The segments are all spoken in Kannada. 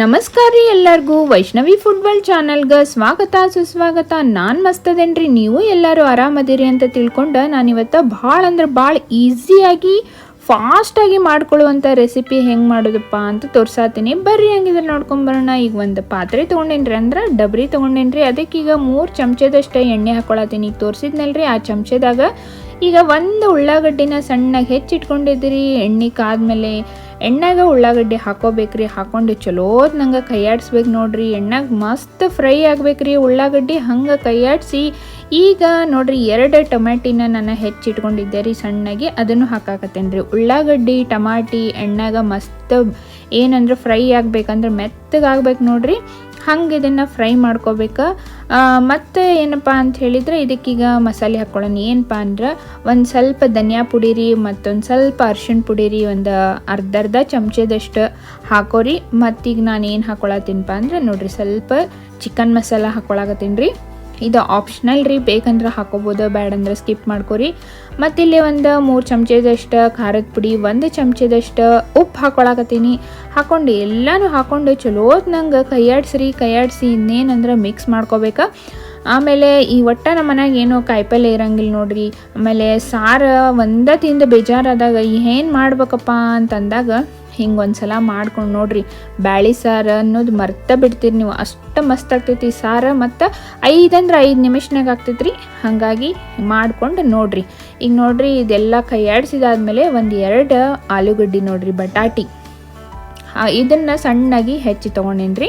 ನಮಸ್ಕಾರ ರೀ ಎಲ್ಲರಿಗೂ. ವೈಷ್ಣವಿ ಫುಟ್ಬಾಲ್ ಚಾನಲ್ಗೆ ಸ್ವಾಗತ, ಸುಸ್ವಾಗತ. ನಾನು ಮಸ್ತದೇನ್ರಿ, ನೀವು ಎಲ್ಲರೂ ಆರಾಮದಿರಿ ಅಂತ ತಿಳ್ಕೊಂಡು ನಾನು ಇವತ್ತು ಭಾಳ ಅಂದ್ರೆ ಭಾಳ ಈಸಿಯಾಗಿ, ಫಾಸ್ಟಾಗಿ ಮಾಡ್ಕೊಳ್ಳುವಂಥ ರೆಸಿಪಿ ಹೆಂಗೆ ಮಾಡೋದಪ್ಪ ಅಂತ ತೋರ್ಸಾತೀನಿ. ಬರ್ರಿ ಹಂಗಿದ್ರೆ ನೋಡ್ಕೊಂಬರೋಣ ಈಗ ಒಂದು ಪಾತ್ರೆ ತೊಗೊಂಡೇನ್ರಿ ಅಂದ್ರೆ ಡಬ್ರಿ ತೊಗೊಂಡೇನ್ರಿ. ಅದಕ್ಕೆ ಈಗ ಮೂರು ಚಮಚದಷ್ಟು ಎಣ್ಣೆ ಹಾಕೊಳತ್ತೀನಿ. ಈಗ ತೋರಿಸಿದ್ನಲ್ರಿ ಆ ಚಮಚದಾಗ ಈಗ ಒಂದು ಉಳ್ಳಾಗಡ್ಡಿನ ಸಣ್ಣಗೆ ಹೆಚ್ಚಿಟ್ಕೊಂಡಿದ್ದೀರಿ. ಎಣ್ಣೆ ಕಾದ್ಮೇಲೆ ಎಣ್ಣೆಗೆ ಉಳ್ಳಾಗಡ್ಡಿ ಹಾಕೋಬೇಕ್ರಿ, ಹಾಕೊಂಡು ಚಲೋದ್ ನಂಗೆ ಕೈಯಾಡಿಸ್ಬೇಕು ನೋಡ್ರಿ. ಎಣ್ಣೆಗೆ ಮಸ್ತ್ ಫ್ರೈ ಆಗ್ಬೇಕ್ರಿ. ಉಳ್ಳಾಗಡ್ಡಿ ಹಂಗೆ ಕೈಯಾಡಿಸಿ, ಈಗ ನೋಡ್ರಿ ಎರಡು ಟೊಮ್ಯಾಟಿನ ನಾನು ಹೆಚ್ಚಿಟ್ಕೊಂಡಿದ್ದೆ ರೀ ಸಣ್ಣಗೆ, ಅದನ್ನು ಹಾಕಾಕತ್ತೇನೆ ರೀ ಉಳ್ಳಾಗಡ್ಡಿ, ಟಮಾಟಿ, ಎಣ್ಣೆಗೆ ಮಸ್ತ್ ಏನಂದ್ರೆ ಫ್ರೈ ಆಗ್ಬೇಕಂದ್ರೆ ಮೆತ್ತಗಾಗ್ಬೇಕು ನೋಡ್ರಿ. ಹಂಗೆ ಇದನ್ನು ಫ್ರೈ ಮಾಡ್ಕೋಬೇಕು. ಮತ್ತು ಏನಪ್ಪ ಅಂತ ಹೇಳಿದರೆ ಇದಕ್ಕೀಗ ಮಸಾಲೆ ಹಾಕ್ಕೊಳ್ಳೋಣ. ಏನಪ್ಪ ಅಂದ್ರೆ ಒಂದು ಸ್ವಲ್ಪ ಧನಿಯಾ ಪುಡಿ ರೀ ಮತ್ತೊಂದು ಸ್ವಲ್ಪ ಅರ್ಶಿಣ ಪುಡಿ ರೀ ಒಂದು ಅರ್ಧ ಅರ್ಧ ಚಮಚದಷ್ಟು ಹಾಕೋರಿ ಮತ್ತೀಗ ನಾನು ಏನು ಹಾಕೊಳತ್ತೀನಪ್ಪ ಅಂದ್ರೆ ನೋಡಿರಿ ಸ್ವಲ್ಪ ಚಿಕನ್ ಮಸಾಲ ಹಾಕ್ಕೊಳಕತ್ತೀನಿ ರೀ. ಇದು ಆಪ್ಷನಲ್ ರೀ, ಬೇಕಂದ್ರೆ ಹಾಕೋಬೋದು, ಬ್ಯಾಡಂದ್ರೆ ಸ್ಕಿಪ್ ಮಾಡ್ಕೊರಿ. ಮತ್ತಿಲ್ಲಿ ಒಂದು ಮೂರು ಚಮಚದಷ್ಟು ಖಾರದ ಪುಡಿ, ಒಂದು ಚಮಚದಷ್ಟು ಉಪ್ಪು ಹಾಕೊಳಕತ್ತೀನಿ. ಹಾಕೊಂಡು ಎಲ್ಲನೂ ಹಾಕ್ಕೊಂಡು ಚಲೋತ್ ನಂಗೆ ಕೈಯಾಡ್ಸ್ರಿ, ಕೈಯಾಡಿಸಿ ಇನ್ನೇನಂದ್ರೆ ಮಿಕ್ಸ್ ಮಾಡ್ಕೋಬೇಕು. ಆಮೇಲೆ ಈ ಒಟ್ಟ ನಮ್ಮ ಮನ್ಯಾಗ ಏನೋ ಕಾಯಿಪಲ್ಲೆ ಇರಂಗಿಲ್ಲ ನೋಡ್ರಿ. ಆಮೇಲೆ ಸಾರು ಒಂದ ತಿಂದು ಬೇಜಾರಾದಾಗ ಏನು ಮಾಡ್ಬೇಕಪ್ಪ ಅಂತಂದಾಗ ಹಿಂಗೆ ಒಂದು ಸಲ ಮಾಡ್ಕೊಂಡು ನೋಡ್ರಿ. ಬ್ಯಾಳಿ ಸಾರು ಅನ್ನೋದು ಮರ್ತ ಬಿಡ್ತೀರಿ ನೀವು. ಅಷ್ಟು ಮಸ್ತ್ ಆಗ್ತೈತಿ ಸಾರು ಮತ್ತು ಐದಂದ್ರೆ ಐದು ನಿಮಿಷನಾಗ ಆಗ್ತೈತ್ರಿ. ಹಾಗಾಗಿ ಮಾಡ್ಕೊಂಡು ನೋಡ್ರಿ. ಈಗ ನೋಡ್ರಿ ಇದೆಲ್ಲ ಕೈ ಆಡಿಸಿದಾದ್ಮೇಲೆ ಒಂದು ಎರಡು ಆಲೂಗಡ್ಡಿ ನೋಡ್ರಿ ಬಟಾಟಿ. ಇದನ್ನು ಸಣ್ಣಾಗಿ ಹೆಚ್ಚಿ ತೊಗೊಂಡೇನ್ರಿ.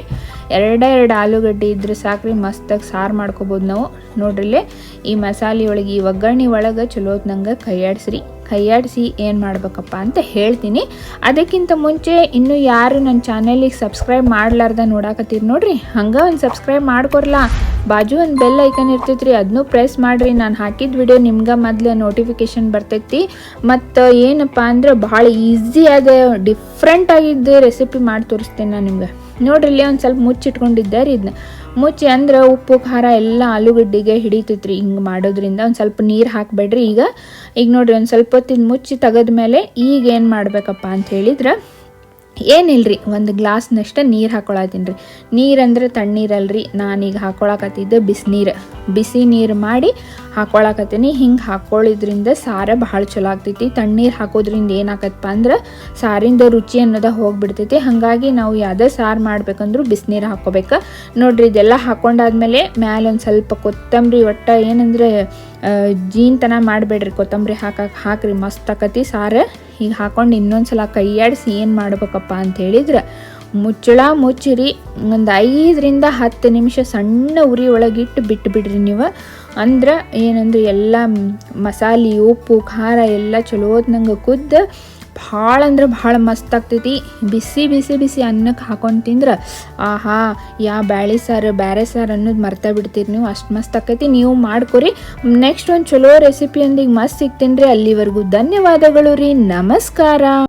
ಎರಡೇ ಎರಡು ಆಲೂಗಡ್ಡೆ ಇದ್ರೆ ಸಾಕ್ರಿ, ಮಸ್ತಾಗಿ ಸಾರು ಮಾಡ್ಕೊಬೋದು ನಾವು. ನೋಡ್ರಿಲ್ಲೇ, ಈ ಮಸಾಲೆ ಒಳಗೆ ಈ ಒಗ್ಗರಣೆ ಒಳಗೆ ನಂಗೆ ಕೈಯಾಡಿಸ್ರಿ. ಕೈಯಾಡಿಸಿ ಏನು ಮಾಡಬೇಕಪ್ಪ ಅಂತ ಹೇಳ್ತೀನಿ. ಅದಕ್ಕಿಂತ ಮುಂಚೆ ಇನ್ನೂ ಯಾರು ನನ್ನ ಚಾನಲಿಗೆ ಸಬ್ಸ್ಕ್ರೈಬ್ ಮಾಡ್ಲಾರ್ದ ನೋಡಾಕತ್ತೀರಿ ನೋಡ್ರಿ. ಹಂಗೆ ಒಂದು ಸಬ್ಸ್ಕ್ರೈಬ್ ಮಾಡ್ಕೊರ್ಲಾ ಬಾಜು ಒಂದು ಬೆಲ್ ಐಕನ್ ಇರ್ತೈತ್ರಿ ಅದನ್ನೂ ಪ್ರೆಸ್ ಮಾಡಿರಿ. ನಾನು ಹಾಕಿದ ವಿಡಿಯೋ ನಿಮ್ಗೆ ಮೊದಲು ನೋಟಿಫಿಕೇಶನ್ ಬರ್ತೈತಿ. ಮತ್ತು ಏನಪ್ಪ ಅಂದ್ರೆ ಭಾಳ ಈಸಿ ಅದ ಡಿಫ್ರೆಂಟ್ ಆಗಿದ್ದು ರೆಸಿಪಿ ಮಾಡಿ ತೋರಿಸ್ತೀನಿ ನಾನು ನಿಮ್ಗೆ. ನೋಡ್ರಿ ಇಲ್ಲಿ ಒಂದು ಸ್ವಲ್ಪ ಮುಚ್ಚಿಟ್ಕೊಂಡಿದ್ದೆ ರೀ ಇದನ್ನ ಮುಚ್ಚಿ ಅಂದ್ರೆ ಉಪ್ಪು, ಖಾರ ಎಲ್ಲ ಆಲೂಗಡ್ಡೆಗೆ ಹಿಡಿತೈತ್ರಿ. ಹಿಂಗೆ ಮಾಡೋದ್ರಿಂದ ಒಂದು ಸ್ವಲ್ಪ ನೀರು ಹಾಕಬೇಡ್ರಿ ಈಗ. ಈಗ ನೋಡ್ರಿ ಒಂದು ಸ್ವಲ್ಪ ಹೊತ್ತಿನ ಮುಚ್ಚಿ ತೆಗೆದ್ಮೇಲೆ ಈಗ ಏನು ಮಾಡಬೇಕಪ್ಪ ಅಂತ ಹೇಳಿದ್ರೆ ಏನಿಲ್ರಿ ಒಂದು ಗ್ಲಾಸ್ನಷ್ಟು ನೀರು ಹಾಕೊಳತ್ತೀನಿ ರೀ. ನೀರು ಅಂದ್ರೆ ತಣ್ಣೀರಲ್ರಿ ನಾನೀಗ ಹಾಕೊಳಕತ್ತಿದ್ದು ಬಿಸಿನೀರು. ಬಿಸಿ ನೀರು ಮಾಡಿ ಹಾಕೊಳಕತ್ತೀನಿ. ಹಿಂಗೆ ಹಾಕ್ಕೊಳ್ಳೋದ್ರಿಂದ ಸಾರ ಭಾಳ ಚಲೋ ಆಗ್ತೈತಿ. ತಣ್ಣೀರು ಹಾಕೋದ್ರಿಂದ ಏನಾಕತ್ತಪ್ಪ ಅಂದ್ರೆ ಸಾರಿಂದ ರುಚಿ ಅನ್ನೋದ ಹೋಗ್ಬಿಡ್ತೈತಿ. ಹಾಗಾಗಿ ನಾವು ಯಾವುದೇ ಸಾರು ಮಾಡ್ಬೇಕಂದ್ರೂ ಬಿಸಿನೀರು ಹಾಕ್ಕೋಬೇಕು ನೋಡ್ರಿ, ಇದೆಲ್ಲ ಹಾಕೊಂಡಾದ್ಮೇಲೆ ಮ್ಯಾಲೆ ಒಂದು ಸ್ವಲ್ಪ ಕೊತ್ತಂಬರಿ ಒಟ್ಟ ಏನಂದ್ರೆ ಜೀನ್ತನ ಮಾಡಬೇಡ್ರಿ ಕೊತ್ತಂಬರಿ ಹಾಕಕ್ಕೆ ಹಾಕ್ರಿ. ಮಸ್ತ್ ಆಕತಿ ಸಾರು. ಈಗ ಹಾಕೊಂಡು ಇನ್ನೊಂದು ಸಲ ಕೈಯಾಡಿಸಿ ಏನು ಮಾಡ್ಬೇಕಪ್ಪ ಅಂತ ಹೇಳಿದ್ರೆ ಮುಚ್ಚಳ ಮುಚ್ಚಿರಿ. ಒಂದು ಐದರಿಂದ ಹತ್ತು ನಿಮಿಷ ಸಣ್ಣ ಉರಿ ಒಳಗಿಟ್ಟು ಬಿಟ್ಟು ಬಿಡ್ರಿ ನೀವು. ಅಂದ್ರೆ ಏನಂದ್ರೆ ಎಲ್ಲ ಮಸಾಲೆ, ಉಪ್ಪು, ಖಾರ ಎಲ್ಲ ಚಲೋ ನಂಗೆ ಕುದ್ದು ಭಾಳ ಅಂದ್ರೆ ಭಾಳ ಮಸ್ತ್ ಆಗ್ತೈತಿ. ಬಿಸಿ ಬಿಸಿ ಬಿಸಿ ಅನ್ನಕ್ಕೆ ಹಾಕೊಂಡು ತಿಂದ್ರೆ ಆಹಾ, ಯಾ ಬ್ಯಾಳೆ ಸಾರು ಬೇರೆ ಸಾರು ಅನ್ನೋದು ಮರ್ತಾ ಬಿಡ್ತೀರಿ ನೀವು. ಅಷ್ಟು ಮಸ್ತ್ ಆಕೈತಿ ನೀವು ಮಾಡ್ಕೊರಿ. ನೆಕ್ಸ್ಟ್ ಒಂದು ಚಲೋ ರೆಸಿಪಿ ಅಂದಿಗೆ ಮಸ್ತ್ ಸಿಗ್ತೀನಿ ರೀ ಅಲ್ಲಿವರೆಗೂ ಧನ್ಯವಾದಗಳು ರೀ. ನಮಸ್ಕಾರ.